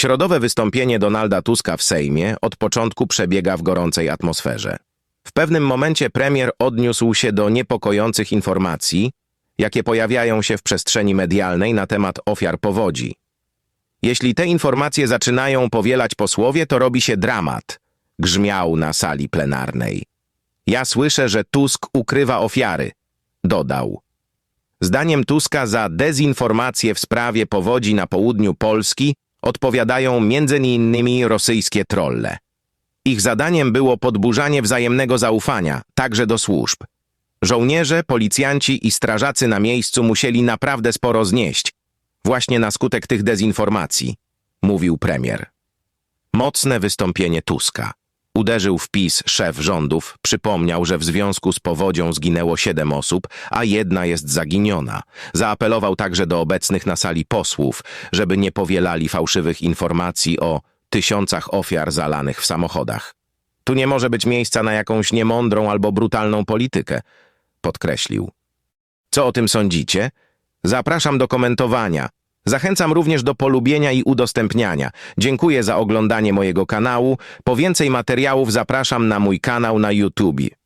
Środowe wystąpienie Donalda Tuska w Sejmie od początku przebiega w gorącej atmosferze. W pewnym momencie premier odniósł się do niepokojących informacji, jakie pojawiają się w przestrzeni medialnej na temat ofiar powodzi. Jeśli te informacje zaczynają powielać posłowie, to robi się dramat, grzmiał na sali plenarnej. Ja słyszę, że Tusk ukrywa ofiary, dodał. Zdaniem Tuska za dezinformację w sprawie powodzi na południu Polski odpowiadają m.in. rosyjskie trolle. Ich zadaniem było podburzanie wzajemnego zaufania, także do służb. Żołnierze, policjanci i strażacy na miejscu musieli naprawdę sporo znieść, właśnie na skutek tych dezinformacji, mówił premier. Mocne wystąpienie Tuska. Uderzył w PiS szef rządów, przypomniał, że w związku z powodzią zginęło siedem osób, a jedna jest zaginiona. Zaapelował także do obecnych na sali posłów, żeby nie powielali fałszywych informacji o tysiącach ofiar zalanych w samochodach. Tu nie może być miejsca na jakąś niemądrą albo brutalną politykę, podkreślił. Co o tym sądzicie? Zapraszam do komentowania. Zachęcam również do polubienia i udostępniania. Dziękuję za oglądanie mojego kanału. Po więcej materiałów zapraszam na mój kanał na YouTube.